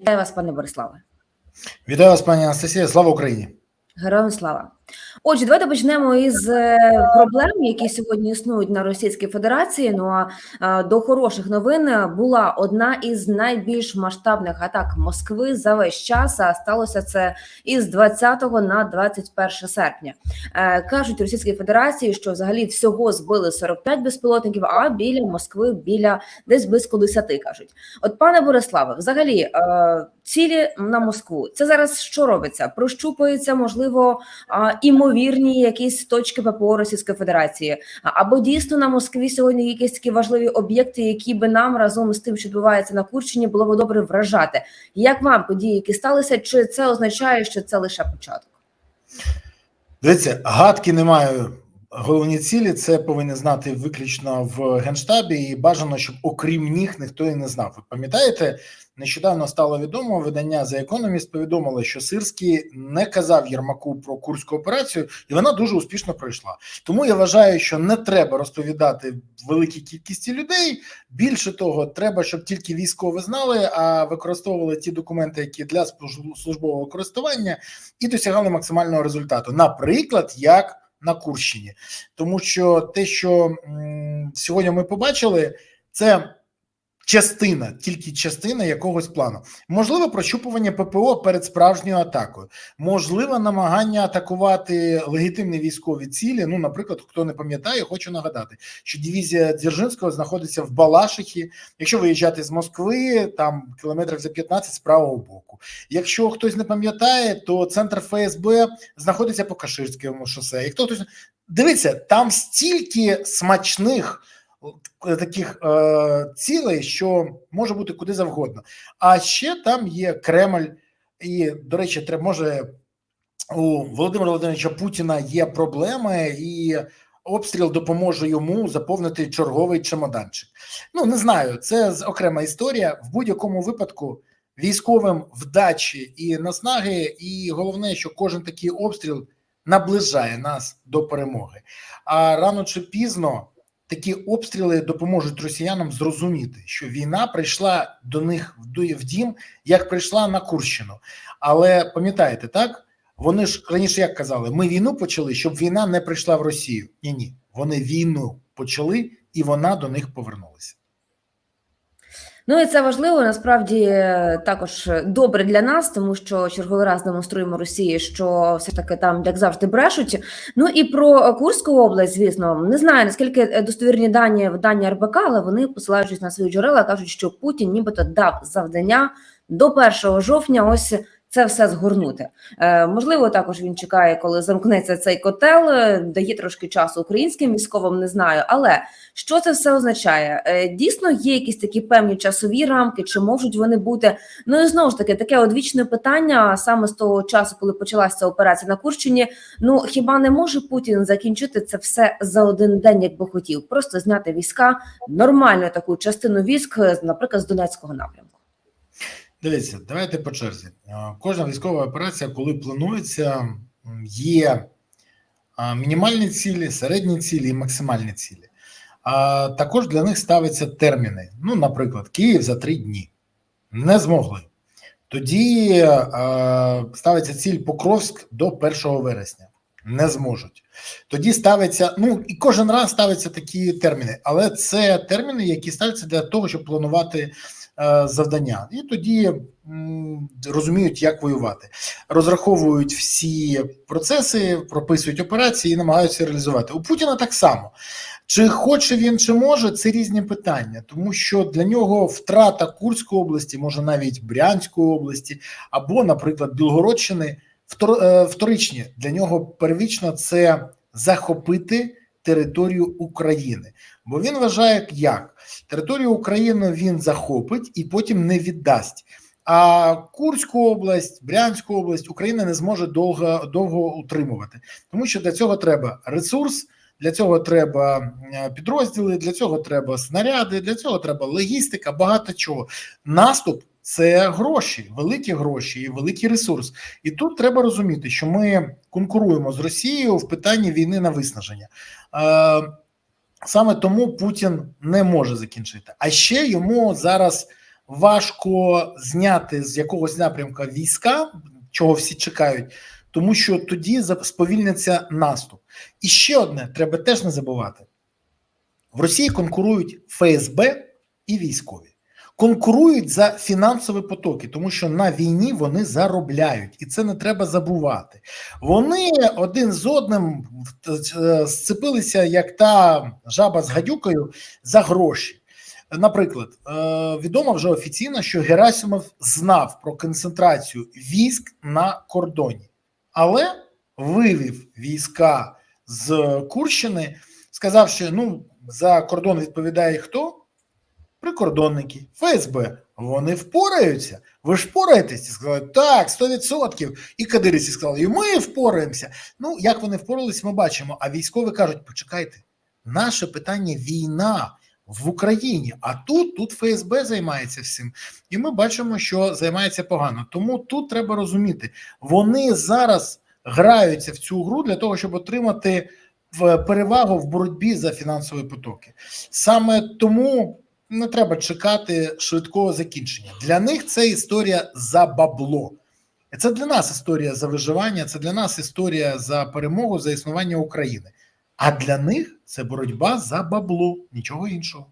Вітаю вас, пане Бориславе. Вітаю вас, пані Анастасія. Слава Україні! Героям слава. Отже, давайте почнемо із е, проблем, які сьогодні існують на Російській Федерації. Ну а е, до хороших новин була одна із найбільш масштабних атак Москви за весь час. А сталося це із 20 на 21 серпня. Е, Кажуть Російській Федерації, що взагалі всього збили 45 безпілотників, а біля Москви біля десь близько 10, кажуть. От, пане Бориславе, взагалі, цілі на Москву. Це зараз що робиться? Прощупується, можливо, імовірні якісь точки ППО Російської Федерації. Або дійсно на Москві сьогодні якісь такі важливі об'єкти, які би нам разом з тим, що відбувається на Курщині, було б добре вражати. Як вам події, які сталися? Чи це означає, що це лише початок? Дивіться, гадки не маю. Головні цілі це повинні знати виключно в генштабі, і бажано, щоб окрім них ніхто і не знав. Ви пам'ятаєте, нещодавно стало відомо видання The Economist повідомило, що Сирський не казав Єрмаку про курську операцію, і вона дуже успішно пройшла. Тому я вважаю, що не треба розповідати великій кількості людей. Більше того, треба, щоб тільки військові знали, а використовували ті документи, які для служб- службового користування, і досягали максимального результату. Наприклад, як на Курщині, тому що те, що сьогодні ми побачили, це частина, тільки частина якогось плану. Можливо, прощупування ППО перед справжньою атакою, можливо, намагання атакувати легітимні військові цілі. Ну, наприклад, хто не пам'ятає, хочу нагадати, що дивізія Дзержинського знаходиться в Балашихі. Якщо виїжджати з Москви, там кілометрів за 15 з правого боку. Якщо хтось не пам'ятає, то центр ФСБ знаходиться по Каширському шосе. І хто хтось дивиться, там стільки смачних таких е, цілей, що може бути куди завгодно. А ще там є Кремль, і, до речі, може у Володимира Володимировича Путіна є проблеми і. Обстріл допоможе йому заповнити черговий чемоданчик. Ну не знаю, це окрема історія. В будь-якому випадку військовим вдачі і наснаги, і головне, що кожен такий обстріл наближає нас до перемоги. А рано чи пізно такі обстріли допоможуть росіянам зрозуміти, що війна прийшла до них в дім, як прийшла на Курщину. Але пам'ятаєте, так? Вони ж раніше як казали, ми війну почали, щоб війна не прийшла в Росію. Ні, ні, вони війну почали, і вона до них повернулася. Ну і це важливо насправді також добре для нас, тому що черговий раз демонструємо Росії, що все ж таки там як завжди брешуть. Ну і про Курську область, звісно, не знаю наскільки достовірні дані видання РБК, але вони посилаючись на свої джерела, кажуть, що Путін нібито дав завдання до 1 жовтня. Ось це все згорнути. Е, можливо, також він чекає, коли замкнеться цей котел, е, дає трошки часу українським військовим, не знаю. Але що це все означає? Е, дійсно, є якісь такі певні часові рамки, чи можуть вони бути? Ну і знову ж таки, таке одвічне питання саме з того часу, коли почалася операція на Курщині. Ну хіба не може Путін закінчити це все за один день, як би хотів? Просто зняти війська, нормальну таку частину військ, е, наприклад, з Донецького напрямку. Дивіться, давайте по черзі. Е, Кожна військова операція, коли планується, є мінімальні цілі, середні цілі і максимальні цілі. А також для них ставляться терміни. Ну, наприклад, Київ за три дні не змогли. Тоді е, ставиться ціль Покровськ до 1 вересня. Не зможуть. Тоді ставиться, ну і кожен раз ставляться такі терміни, але це терміни, які ставляться для того, щоб планувати завдання, і тоді розуміють, як воювати, розраховують всі процеси, прописують операції і намагаються реалізувати. У Путіна так само. Чи хоче він, чи може, це різні питання, тому що для нього втрата Курської області, може навіть Брянської області, або, наприклад, Білгородщини е, вторичні. Для нього первічно це захопити територію України. Бо він вважає, як територію України він захопить і потім не віддасть. А Курську область, Брянську область Україна не зможе довго довго утримувати, тому що для цього треба ресурс, для цього треба е, підрозділи, для цього треба снаряди, для цього треба логістика, багато чого. Наступ це гроші, великі гроші і великий ресурс. І тут треба розуміти, що ми конкуруємо з Росією в питанні війни на виснаження. Е, Саме тому Путін не може закінчити. А ще йому зараз важко зняти з якогось напрямка війська, чого всі чекають, тому що тоді сповільниться наступ. І ще одне треба теж не забувати: в Росії конкурують ФСБ і військові. Конкурують за фінансові потоки, тому що на війні вони заробляють, і це не треба забувати. Вони один з одним е, сцепилися, як та жаба з гадюкою, за гроші. Наприклад, е, відомо вже офіційно, що Герасимов знав про концентрацію військ на кордоні, але вивів війська з Курщини, сказав, що ну за кордон відповідає хто? Прикордонники, ФСБ. Вони впораються. Ви ж впораєтесь? І сказали, так, 100%. І кадирівці сказали, і ми впораємося. Ну, як вони впорались, ми бачимо. А військові кажуть: почекайте, наше питання війна в Україні, а тут тут ФСБ займається всім. І ми бачимо, що займається погано. Тому тут треба розуміти, вони зараз граються в цю гру для того, щоб отримати перевагу в боротьбі за фінансові потоки. Саме тому не треба чекати швидкого закінчення. Для них це історія за бабло. Це для нас історія за виживання, це для нас історія за перемогу, за існування України. А для них це боротьба за бабло, нічого іншого.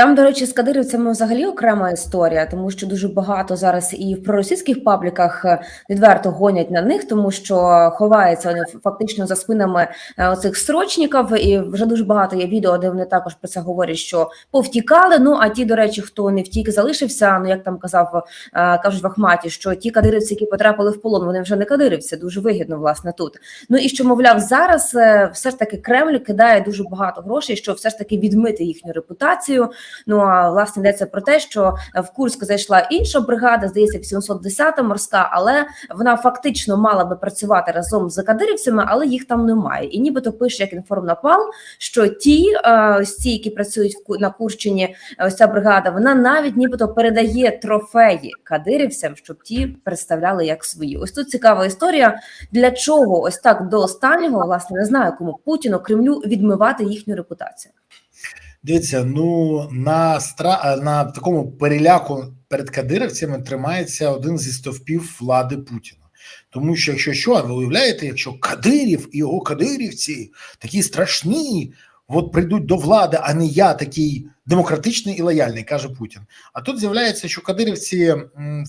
Там, до речі, з кадирівцями взагалі окрема історія, тому що дуже багато зараз і в проросійських пабліках е, відверто гонять на них, тому що ховаються вони фактично за спинами е, оцих срочників. І вже дуже багато є відео, де вони також про це говорять, що повтікали. Ну а ті, до речі, хто не втік, залишився. Ну як там казав, е, кажуть в Ахматі, що ті кадирівці, які потрапили в полон, вони вже не кадирівці. Дуже вигідно, власне, тут. Ну і що мовляв, зараз все ж таки Кремль кидає дуже багато грошей, щоб все ж таки відмити їхню репутацію. Ну а власне йдеться про те, що в Курськ зайшла інша бригада, здається, 810-та морська, але вона фактично мала би працювати разом з кадирівцями, але їх там немає. І нібито пише як інформнапал, що ті е, ось ці, які працюють на Курщині, е, ось ця бригада, вона навіть нібито передає трофеї кадирівцям, щоб ті представляли як свої. Ось тут цікава історія. Для чого ось так до останнього, власне, не знаю кому Путіну Кремлю відмивати їхню репутацію. Дивіться, ну на стра на такому переляку перед кадирівцями тримається один зі стовпів влади Путіна. Тому що, якщо що, ви уявляєте, якщо Кадирів і його кадирівці такі страшні, от прийдуть до влади, а не я такий демократичний і лояльний, каже Путін. А тут з'являється, що кадирівці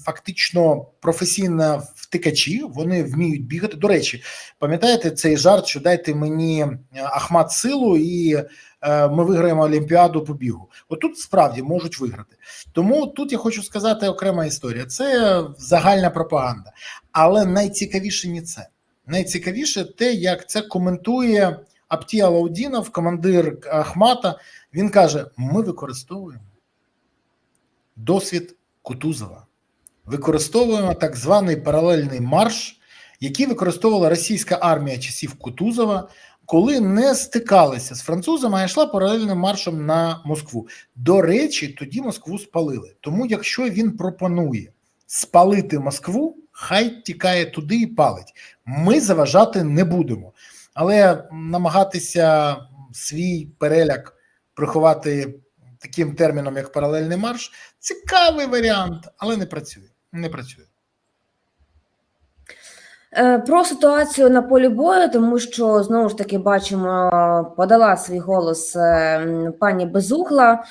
фактично професійно втикачі, вони вміють бігати. До речі, пам'ятаєте цей жарт, що дайте мені е, Ахмат силу і е, ми виграємо Олімпіаду по бігу. Отут справді можуть виграти. Тому тут я хочу сказати окрема історія. Це загальна пропаганда. Але найцікавіше не це. Найцікавіше те, як це коментує Аптія Лаудінов, командир Ахмата. Він каже: ми використовуємо досвід Кутузова, використовуємо так званий паралельний марш, який використовувала російська армія часів Кутузова, коли не стикалися з французами, а йшла паралельним маршем на Москву. До речі, тоді Москву спалили. Тому, якщо він пропонує спалити Москву, хай тікає туди і палить. Ми заважати не будемо. Але намагатися свій переляк приховати таким терміном, як паралельний марш, цікавий варіант, але не працює. Не працює. Е, Про ситуацію на полі бою, тому що знову ж таки бачимо, подала свій голос е, пані Безугла.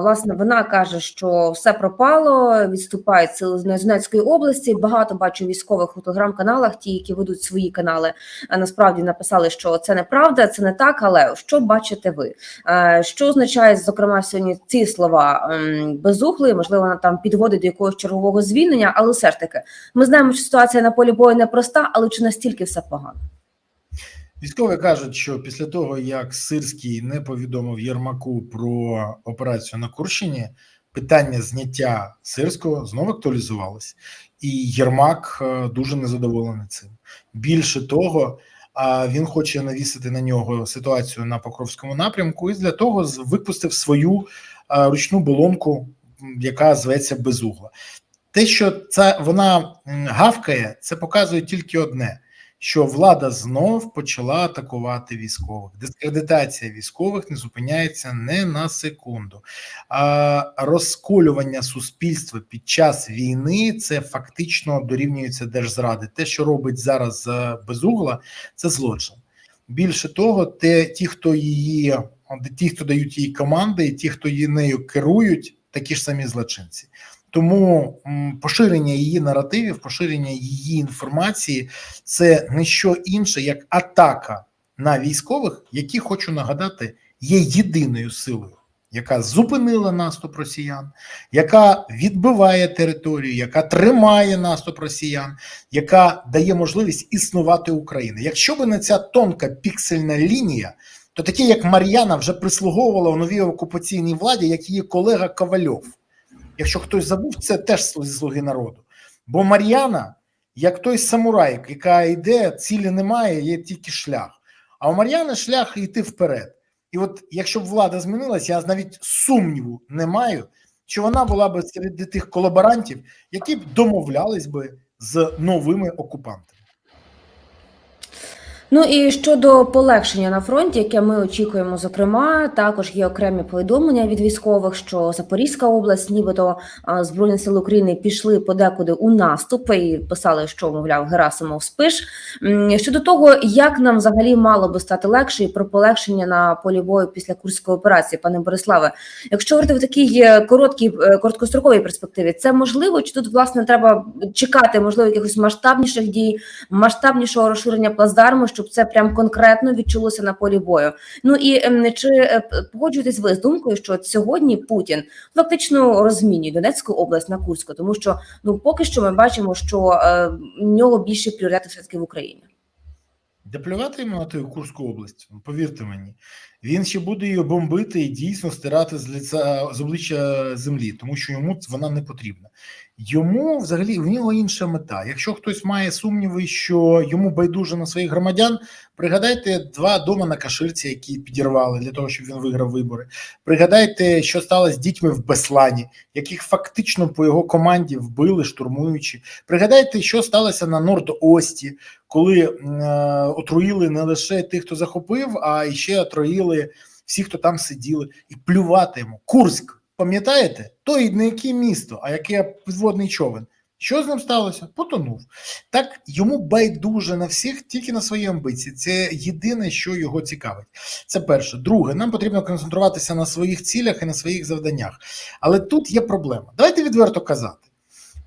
Власне, вона каже, що все пропало, відступають сили з Донецької області. Багато бачу військових у телеграм-каналах, ті, які ведуть свої канали, насправді написали, що це неправда, це не так. Але що бачите ви? Е, Що означає, зокрема, сьогодні ці слова м, Безугли? Можливо, вона там підводить до якогось чергового звільнення, але все ж таки, ми знаємо, що ситуація на полі бою непроста, але чи настільки все погано? Військові кажуть, що після того, як Сирський не повідомив Єрмаку про операцію на Курщині, питання зняття Сирського знову актуалізувалось, і Єрмак е, дуже незадоволений цим. Більше того, він хоче навісити на нього ситуацію на Покровському напрямку, і для того випустив свою е, ручну болонку, яка зветься Безугла. Те, що це вона гавкає, це показує тільки одне: що влада знов почала атакувати військових. Дискредитація військових не зупиняється не на секунду. А розколювання суспільства під час війни це фактично дорівнюється держзради. Те, що робить зараз е, безугла, це злочин. Більше того, те, ті, хто її, ті, хто дають їй команди, і ті, хто її нею керують, такі ж самі злочинці. Тому поширення її наративів, поширення її інформації це не що інше, як атака на військових, які хочу нагадати, є єдиною силою, яка зупинила наступ росіян, яка відбиває територію, яка тримає наступ росіян, яка дає можливість існувати Україні. Якщо би не ця тонка піксельна лінія, то такі, як Мар'яна, вже прислуговувала в новій окупаційній владі, як її колега Ковальов. Якщо хтось забув, це теж слуги народу. Бо Мар'яна, як той самурай, яка йде, цілі немає, є тільки шлях. А у Мар'яни шлях йти вперед. І от якщо б влада змінилася, я навіть сумніву не маю, що вона була б серед тих колаборантів, які б домовлялись би з новими окупантами. Ну і щодо полегшення на фронті, яке ми очікуємо, зокрема, також є окремі повідомлення від військових, що Запорізька область, нібито збройні сили України пішли подекуди у наступ і писали, що мовляв Герасимов спиш. Щодо того, як нам взагалі мало би стати легше і про полегшення на полі бою після курської операції, пане Бориславе, якщо говорити в такій е, короткій е, короткостроковій перспективі, це можливо чи тут власне треба чекати можливо якихось масштабніших дій, масштабнішого розширення плацдарму, щоб це прям конкретно відчулося на полі бою. Ну і ем, чи е, погоджуєтесь ви з думкою, що сьогодні Путін фактично розмінює Донецьку область на Курську, тому що ну поки що ми бачимо, що е, в нього більше пріоритетів все таки в Україні. Де плювати йому на ту Курську область, повірте мені, він ще буде її бомбити і дійсно стирати з лиця з обличчя землі, тому що йому вона не потрібна. Йому взагалі в нього інша мета. Якщо хтось має сумніви, що йому байдуже на своїх громадян, пригадайте два дома на Каширці, які підірвали для того, щоб він виграв вибори. Пригадайте, що сталося з дітьми в Беслані, яких фактично по його команді вбили, штурмуючи. Пригадайте, що сталося на Норд-Ості, коли е, отруїли не лише тих, хто захопив, а ще отруїли всіх, хто там сиділи, і плювати йому. Курськ, пам'ятаєте? Той не яке місто, а яке підводний човен. Що з ним сталося? Потонув. Так йому байдуже на всіх, тільки на свої амбиції. Це єдине, що його цікавить. Це перше. Друге, нам потрібно концентруватися на своїх цілях і на своїх завданнях. Але тут є проблема. Давайте відверто казати.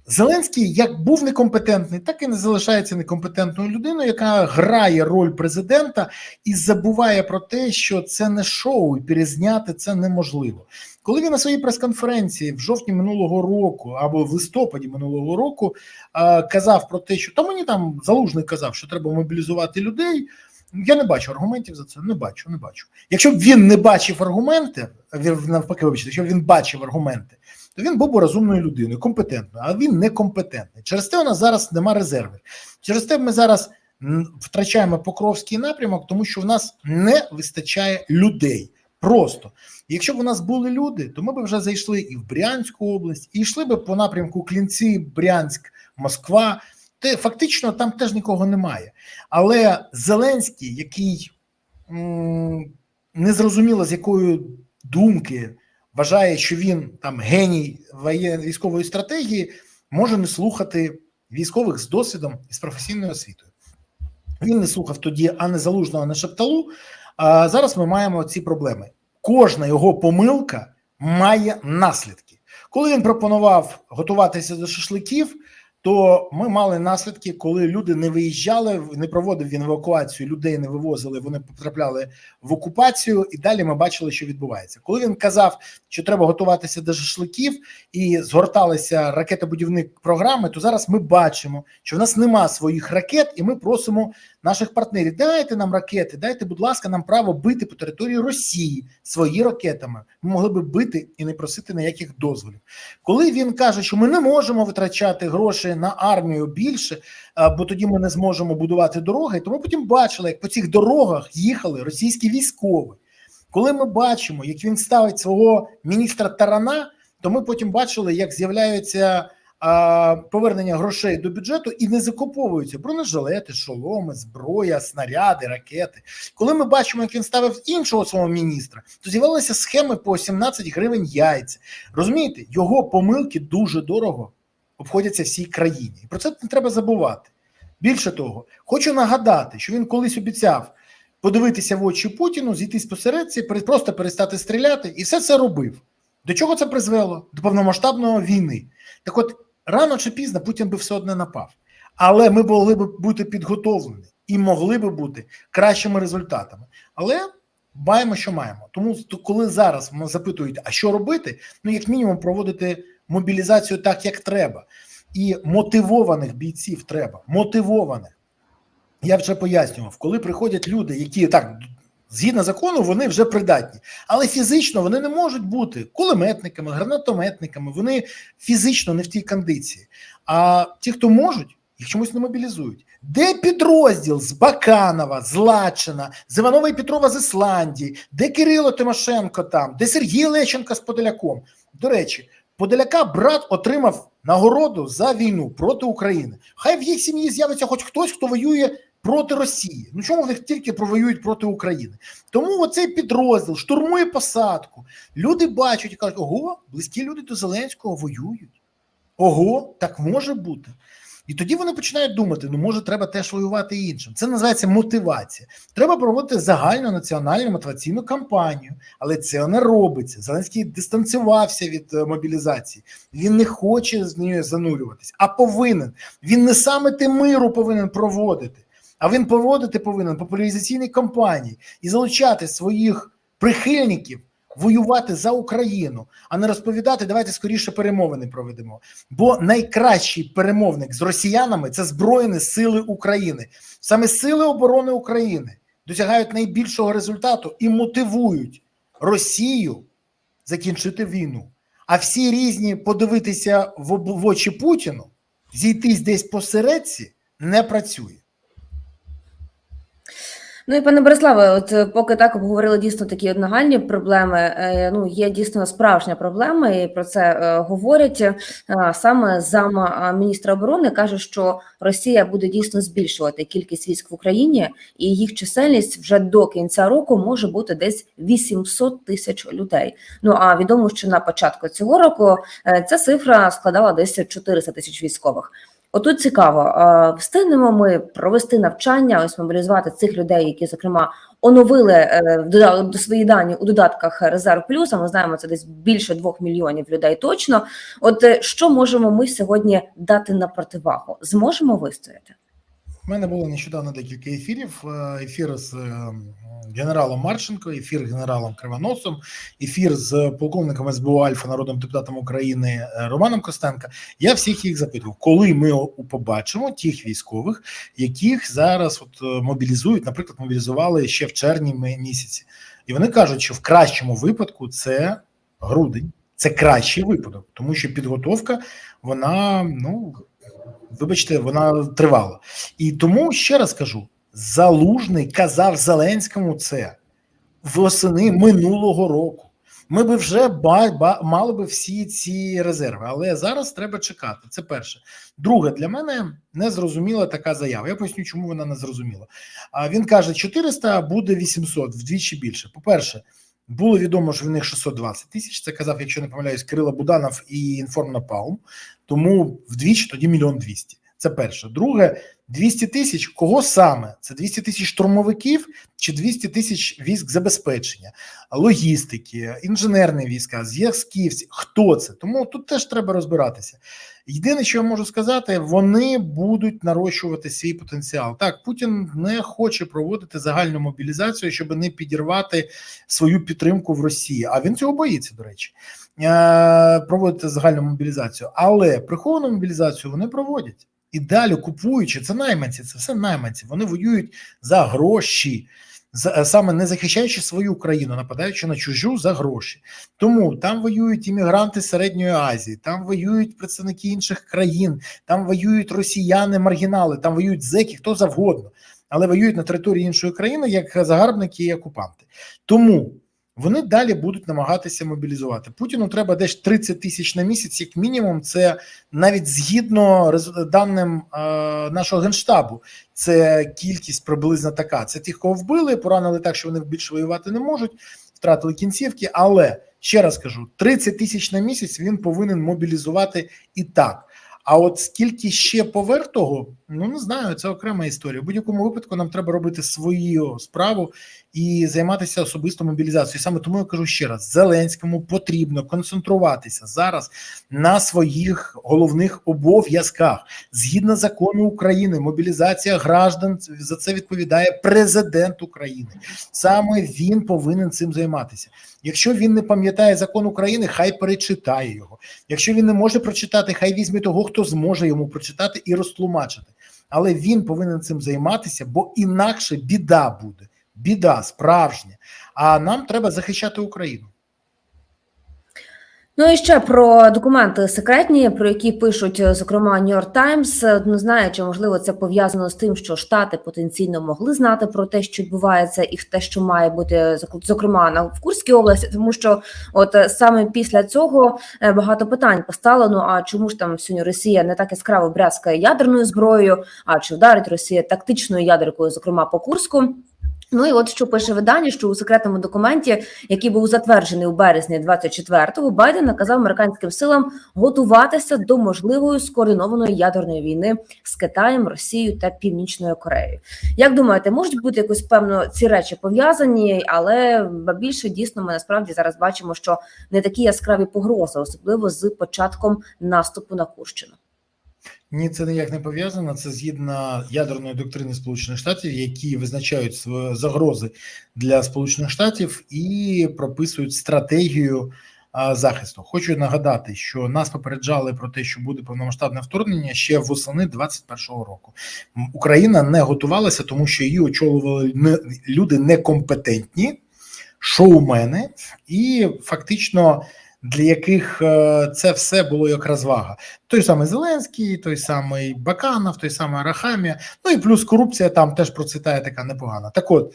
Зеленський як був некомпетентний, так і не залишається некомпетентною людиною, яка грає роль президента і забуває про те, що це не шоу, і перезняти це неможливо. Коли він на своїй прес-конференції в жовтні минулого року або в листопаді минулого року казав про те, що та мені там залужний казав, що треба мобілізувати людей. Я не бачу аргументів за це. Не бачу, не бачу. Якщо б він не бачив аргументи, навпаки, вибачте, якщо б він бачив аргументи, то він був би розумною людиною, компетентною, а він некомпетентний. Через те у нас зараз нема резервів. Через те ми зараз втрачаємо Покровський напрямок, тому що в нас не вистачає людей. Просто якщо б у нас були люди, то ми б вже зайшли і в Брянську область, і йшли б по напрямку Клінці, Брянськ, Москва. Те фактично там теж нікого немає. Але Зеленський, який м, незрозуміло з якої думки вважає, що він там геній військової стратегії, може не слухати військових з досвідом і з професійною освітою. Він не слухав тоді ані залужного, ані шепталу. А зараз ми маємо ці проблеми. Кожна його помилка має наслідки. Коли він пропонував готуватися до шашликів, то ми мали наслідки, коли люди не виїжджали, не проводив він евакуацію, людей не вивозили, вони потрапляли в окупацію, і далі ми бачили, що відбувається. Коли він казав, що треба готуватися до шашликів і згорталися ракетобудівні програми, то зараз ми бачимо, що в нас нема своїх ракет, і ми просимо наших партнерів: дайте нам ракети, дайте, будь ласка, нам право бити по території Росії свої ракетами. Ми могли би бити і не просити ніяких дозволів. Коли він каже, що ми не можемо витрачати гроші на армію більше, бо тоді ми не зможемо будувати дороги, то ми потім бачили, як по цих дорогах їхали російські військові. Коли ми бачимо, як він ставить свого міністра Тарана, то ми потім бачили, як з'являються повернення грошей до бюджету і не закуповуються бронежилети, шоломи, зброя, снаряди, ракети. Коли ми бачимо, як він ставив іншого свого міністра, то з'явилися схеми по 17 гривень яйця. Розумієте, його помилки дуже дорого обходяться всій країні. І про це не треба забувати. Більше того, хочу нагадати, що він колись обіцяв подивитися в очі Путіну, зійти з посередці, просто перестати стріляти, і все це робив. До чого це призвело? До повномасштабної війни. Так от, рано чи пізно Путін би все одне напав. Але ми могли б бути підготовлені і могли би бути кращими результатами. Але маємо, що маємо. Тому коли зараз запитують, а що робити, ну як мінімум проводити мобілізацію так, як треба. І мотивованих бійців треба. Мотивованих. Я вже пояснював, коли приходять люди, які так згідно закону, вони вже придатні, але фізично вони не можуть бути кулеметниками, гранатометниками. Вони фізично не в тій кондиції. А ті, хто можуть, їх чомусь не мобілізують. Де підрозділ з Баканова, з Лачина, з Іванова і Петрова з Ісландії, де Кирило Тимошенко там, де Сергій Лещенко з Подоляком. До речі, Подоляка брат отримав нагороду за війну проти України. Хай в їх сім'ї з'явиться хоч хтось, хто воює проти Росії. Ну чому вони тільки провоюють проти України? Тому оцей підрозділ штурмує посадку. Люди бачать і кажуть: ого, близькі люди до Зеленського воюють. Ого, так може бути. І тоді вони починають думати: ну може, треба теж воювати іншим. Це називається мотивація. Треба проводити загальну національну мотиваційну кампанію, але це не робиться. Зеленський дистанціювався від е, мобілізації. Він не хоче з нею занурюватись, а повинен. Він не саме ти миру повинен проводити, а він проводити повинен популяризаційні кампанії і залучати своїх прихильників воювати за Україну, а не розповідати, давайте скоріше перемовини проведемо. Бо найкращий перемовник з росіянами це Збройні Сили України. Саме Сили оборони України досягають найбільшого результату і мотивують Росію закінчити війну. А всі різні подивитися в, очі Путіну, зійтись десь посередці, не працює. Ну і пане Бориславе, от е, поки так обговорили дійсно такі нагальні проблеми. е, Ну є дійсно справжня проблема, і про це е, говорять. Саме зам е, міністра оборони каже, що Росія буде дійсно збільшувати кількість військ в Україні, і їх чисельність вже до кінця року може бути десь 800 тисяч людей. Ну а відомо, що на початку цього року ця цифра складала десь 400 тисяч військових. Отут цікаво, встигнемо ми провести навчання, ось мобілізувати цих людей, які, зокрема, оновили е, додали до свої дані у додатках Резерв Плюс. Ми знаємо, це десь більше двох мільйонів людей точно. От е, що можемо ми сьогодні дати на противагу? Зможемо вистояти? У мене було нещодавно декілька ефірів. Е, Ефір з е, генералом Марченко, ефір з генералом Кривоносом, ефір з полковником СБУ Альфа, народним депутатом України е, Романом Костенка. Я всіх їх запитував, коли ми побачимо тих військових, яких зараз от мобілізують, наприклад, мобілізували ще в червні місяці, і вони кажуть, що в кращому випадку це грудень. Це кращий випадок, тому що підготовка, вона ну вибачте, вона тривала. І тому ще раз кажу: Залужний казав Зеленському це восени минулого року. Ми би вже мали би всі ці резерви, але зараз треба чекати. Це перше. Друге, для мене незрозуміла така заява. Я поясню, чому вона не зрозуміла. А він каже: 400 буде 800, вдвічі більше. По-перше, було відомо, що в них 620 тисяч. Це казав, якщо не помиляюсь, Кирило Буданов і Інформ Інформнапалм. Тому вдвічі тоді мільйон двісті. Це перше. Друге, 200 тисяч. Кого саме? Це 200 тисяч штурмовиків чи 200 тисяч військ забезпечення, логістики, інженерні війська, зв'язківці. Хто це? Тому тут теж треба розбиратися. Єдине, що я можу сказати, вони будуть нарощувати свій потенціал. Так, Путін не хоче проводити загальну мобілізацію, щоб не підірвати свою підтримку в Росії. А він цього боїться, до речі, е, проводити загальну мобілізацію. Але приховану мобілізацію вони проводять. І далі купуючи, це найманці, це все найманці. Вони воюють за гроші, за, е, саме не захищаючи свою країну, нападаючи на чужу за гроші. Тому там воюють іммігранти середньої Азії, там воюють представники інших країн, там воюють росіяни, маргінали, там воюють зеки, хто завгодно, але воюють на території іншої країни як загарбники і окупанти. Тому вони далі будуть намагатися мобілізувати. Путіну треба десь 30 тисяч на місяць, як мінімум. Це навіть згідно даним е, нашого генштабу. Це кількість приблизно така. Це тих, кого вбили, поранили так, що вони більше воювати не можуть, втратили кінцівки. Але ще раз кажу: 30 тисяч на місяць він повинен мобілізувати і так. А от скільки ще поверх того, ну не знаю, це окрема історія. В будь-якому випадку нам треба робити свою справу і займатися особисто мобілізацією. Саме тому я кажу ще раз: Зеленському потрібно концентруватися зараз на своїх головних обов'язках згідно закону України. Мобілізація граждан за це відповідає президент України. Саме він повинен цим займатися. Якщо він не пам'ятає закон України, хай перечитає його. Якщо він не може прочитати, хай візьме того, хто зможе йому прочитати і розтлумачити. Але він повинен цим займатися, бо інакше біда буде. Біда справжня. А нам треба захищати Україну. Ну і ще про документи секретні, про які пишуть е, зокрема New York Times. Не знаю, чи можливо це пов'язано з тим, що штати потенційно могли знати про те, що відбувається, і те, що має бути зок- зокрема на в Курській області, тому що от е, саме після цього е, багато питань постало. Ну а чому ж там сьогодні Росія не так яскраво брязкає ядерною зброєю? А чи вдарить Росія тактичною ядеркою, зокрема по Курську? Ну і от що пише видання, що у секретному документі, який був затверджений у березні 24-го, Байден наказав американським силам готуватися до можливої скоординованої ядерної війни з Китаєм, Росією та Північною Кореєю. Як думаєте, можуть бути якось певно ці речі пов'язані, але більше дійсно ми насправді зараз бачимо, що не такі яскраві погрози, особливо з початком наступу на Курщину. Ні, це ніяк не пов'язано. Це згідно ядерної доктрини Сполучених Штатів, які визначають загрози для Сполучених Штатів і прописують стратегію захисту. Хочу нагадати, що нас попереджали про те, що буде повномасштабне вторгнення ще восени 21-го року. Україна не готувалася, тому що її очолювали люди некомпетентні, шоумени, і фактично для яких е, це все було як розвага. Той самий Зеленський, той самий Баканов, той самий Арахамія, ну і плюс корупція там теж процвітає така непогана. Так от,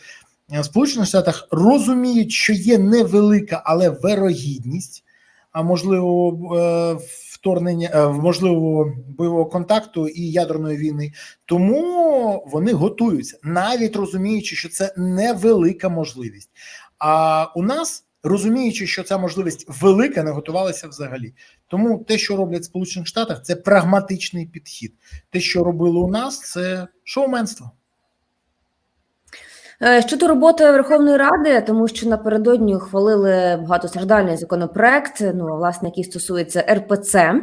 е, в Сполучених Штатах розуміють, що є невелика, але вирогідність, а можливо, е, вторгнення, можливо, бойового контакту і ядерної війни. Тому вони готуються, навіть розуміючи, що це невелика можливість. А у нас розуміючи, що ця можливість велика, не готувалися взагалі. Тому те, що роблять в Сполучених Штатах, це прагматичний підхід. Те, що робили у нас, це шоуменство. Е, Щодо роботи Верховної Ради, тому що напередодні ухвалили багатостраждальний законопроект, ну власне, який стосується РПЦ.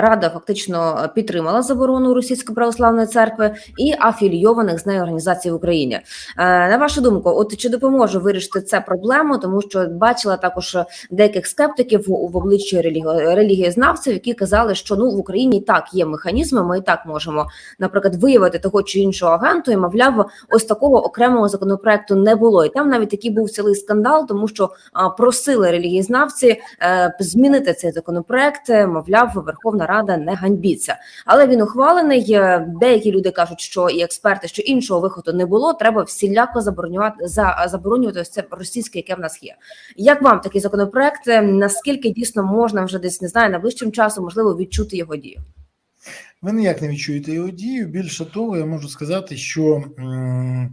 Рада фактично підтримала заборону Російської православної церкви і афілійованих з нею організацій в Україні. Е, На вашу думку, от чи допоможе вирішити це проблему? Тому що бачила також деяких скептиків в обличчі релігі- релігієзнавців, які казали, що ну в Україні і так є механізми. Ми і так можемо, наприклад, виявити того чи іншого агенту, і мовляв, ось такого окремого законопроекту не було. І там навіть такий був цілий скандал, тому що просили релігієзнавці е, змінити цей законопроект. е, Мовляв, Верховна Рада не ганьбіться. Але він ухвалений. Деякі люди кажуть, що і експерти, що іншого виходу не було. Треба всіляко заборонювати за заборонювати ось це російське, яке в нас є. Як вам такий законопроект? Е, Наскільки дійсно можна вже десь не знаю, найближчим часом можливо відчути його дію? Ви ніяк не відчуєте його дію. Більше того, я можу сказати, що м,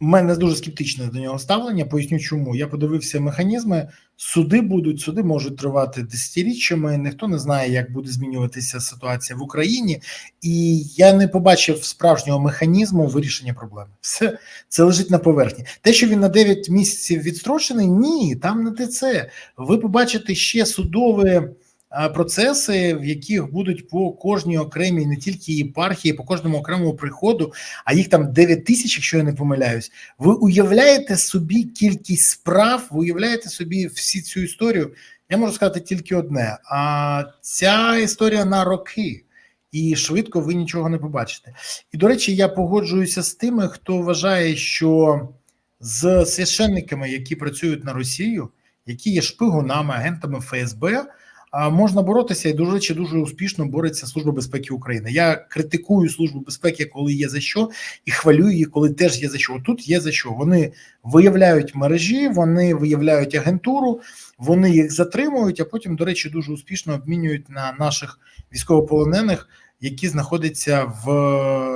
в мене дуже скептичне до нього ставлення. Поясню, чому я подивився механізми. Суди будуть, суди можуть тривати десятиріччями. Ніхто не знає, як буде змінюватися ситуація в Україні, і я не побачив справжнього механізму вирішення проблеми. Все це лежить на поверхні. Те, що він на 9 місяців відстрочений, ні, там не те це. Ви побачите ще судові а, процеси, в яких будуть по кожній окремій не тільки єпархії, по кожному окремому приходу, а їх там 9 тисяч, якщо я не помиляюсь. Ви уявляєте собі кількість справ, ви уявляєте собі всі цю історію. Я можу сказати тільки одне: а ця історія на роки. І швидко ви нічого не побачите. І до речі, я погоджуюся з тими, хто вважає, що з священниками, які працюють на Росію, які є шпигунами, агентами ФСБ, можна боротися і дуже речі дуже успішно бореться Служба безпеки України. Я критикую службу безпеки, коли є за що, і хвалю її, коли теж є за що. Тут є за що. Вони виявляють мережі, вони виявляють агентуру, вони їх затримують, а потім, до речі, дуже успішно обмінюють на наших військовополонених, які знаходяться в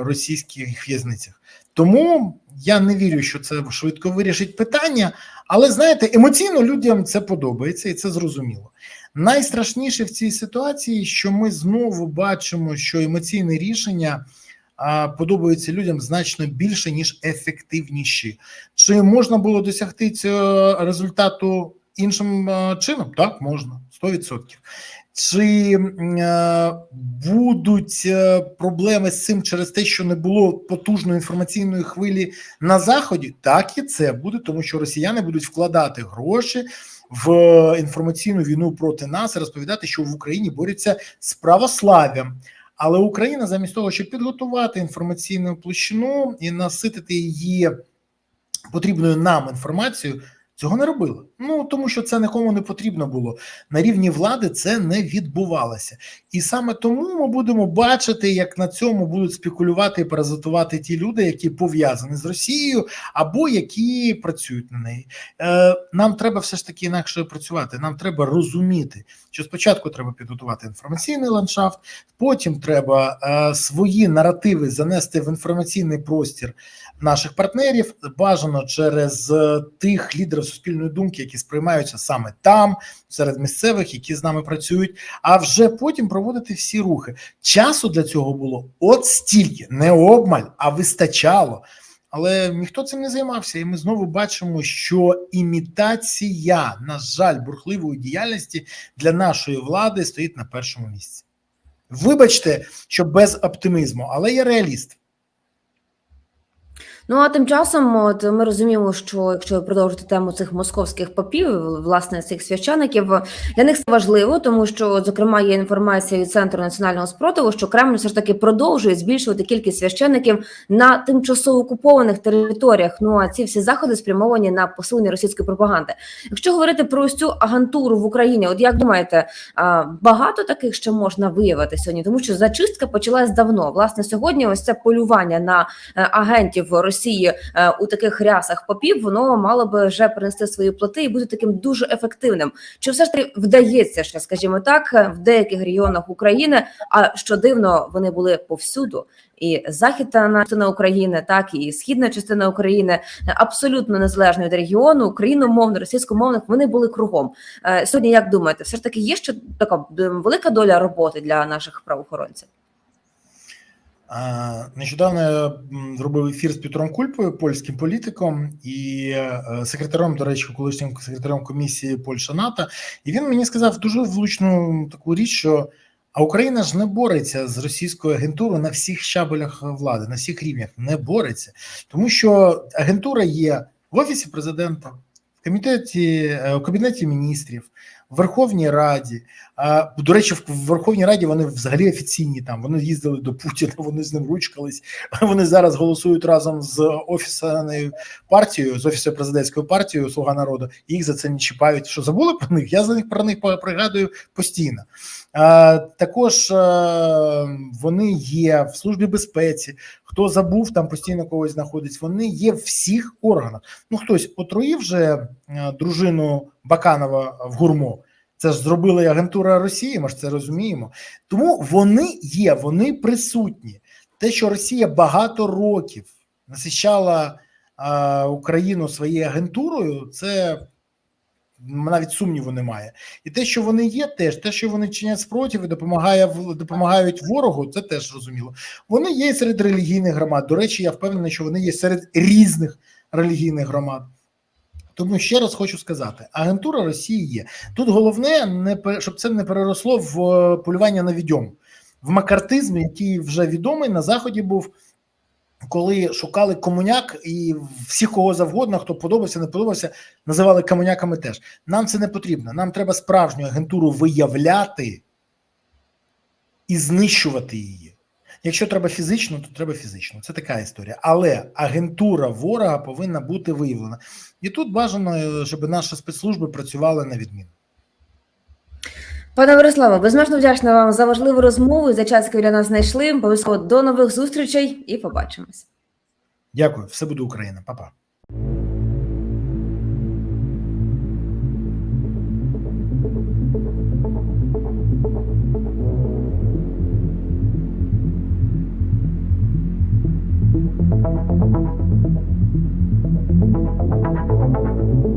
російських в'язницях. Тому я не вірю, що це швидко вирішить питання, але знаєте, емоційно людям це подобається і це зрозуміло. Найстрашніше в цій ситуації, що ми знову бачимо, що емоційне рішення подобаються людям значно більше, ніж ефективніші. Чи можна було досягти цього результату іншим чином? Так, можна, 100%. Чи е, будуть е, проблеми з цим через те, що не було потужної інформаційної хвилі на заході? Так і це буде, тому що росіяни будуть вкладати гроші в інформаційну війну проти нас і розповідати, що в Україні борються з православ'ям. Але Україна замість того, щоб підготувати інформаційну площину і наситити її потрібною нам інформацією, цього не робила. Ну тому що це нікому не потрібно було. На рівні влади це не відбувалося. І саме тому ми будемо бачити, як на цьому будуть спекулювати і паразитувати ті люди, які пов'язані з Росією, або які працюють на неї. Е, Нам треба все ж таки інакше працювати. Нам треба розуміти, що спочатку треба підготувати інформаційний ландшафт, потім треба е, свої наративи занести в інформаційний простір наших партнерів, бажано через е, тих лідерів суспільної думки, які сприймаються саме там, серед місцевих, які з нами працюють, а вже потім проводити всі рухи. Часу для цього було от стільки, не обмаль, а вистачало. Але ніхто цим не займався, і ми знову бачимо, що імітація, на жаль, бурхливої діяльності для нашої влади стоїть на першому місці. Вибачте, що без оптимізму, але я реаліст. Ну а тим часом, от ми розуміємо, що якщо продовжити тему цих московських попів, власне цих священиків, для них це важливо, тому що зокрема є інформація від центру національного спротиву, що Кремль все ж таки продовжує збільшувати кількість священиків на тимчасово окупованих територіях. Ну а ці всі заходи спрямовані на посилення російської пропаганди. Якщо говорити про ось цю агентуру в Україні, от як думаєте, багато таких ще можна виявити сьогодні, тому що зачистка почалась давно. Власне, сьогодні ось це полювання на е, агентів Росії е, у таких рясах попів, воно мало би вже принести свої плоти і бути таким дуже ефективним. Чи все ж таки вдається ще, скажімо так, в деяких регіонах України? А що дивно, вони були повсюду. І західна частина України, так і східна частина України абсолютно незалежно від регіону, україномовно, російськомовних вони були кругом. Е, Сьогодні, як думаєте, все ж таки є ще така велика доля роботи для наших правоохоронців? Нещодавно я зробив ефір з Петром Кульпою, польським політиком і е, секретарем, до речі, колишнім секретарем комісії Польща НАТО. І він мені сказав дуже влучну таку річ, що а Україна ж не бореться з російською агентурою на всіх щабелях влади, на всіх рівнях не бореться, тому що агентура є в офісі президента, в комітеті, е, у кабінеті міністрів, Верховній Раді. А, До речі, в Верховній Раді вони взагалі офіційні там. Вони їздили до Путіна, вони з ним ручкались. Вони зараз голосують разом з офісною партією, з офісою президентською партією Слуга народу. Їх за це не чіпають. Що забули про них? Я за них про них пригадую постійно. А, Також а, вони є в службі безпеці. Хто забув, там постійно когось знаходиться. Вони є в всіх органах. Ну хтось отруїв вже дружину Баканова в гурмо. Це ж зробила і агентура Росії, ми ж це розуміємо. Тому вони є, вони присутні. Те, що Росія багато років насищала а, Україну своєю агентурою, це навіть сумніву немає. І те, що вони є, теж те, що вони чинять спротив і допомагає допомагають ворогу, це теж зрозуміло. Вони є серед релігійних громад. До речі, я впевнений, що вони є серед різних релігійних громад. Тому ще раз хочу сказати: агентура Росії є. Тут головне, не щоб це не переросло в полювання на відьом, в макартизм, який вже відомий на заході був. Коли шукали комуняк, і всіх кого завгодно, хто подобався, не подобався, називали комуняками теж. Нам це не потрібно. Нам треба справжню агентуру виявляти і знищувати її. Якщо треба фізично, то треба фізично. Це така історія. Але агентура ворога повинна бути виявлена. І тут бажано, щоб наші спецслужби працювали на відміну. Пане Бориславе, безмежно вдячна вам за важливу розмову і за час, який для нас знайшли. Обов'язково до нових зустрічей і побачимось. Дякую, все буде Україна, Па-па. Thank you.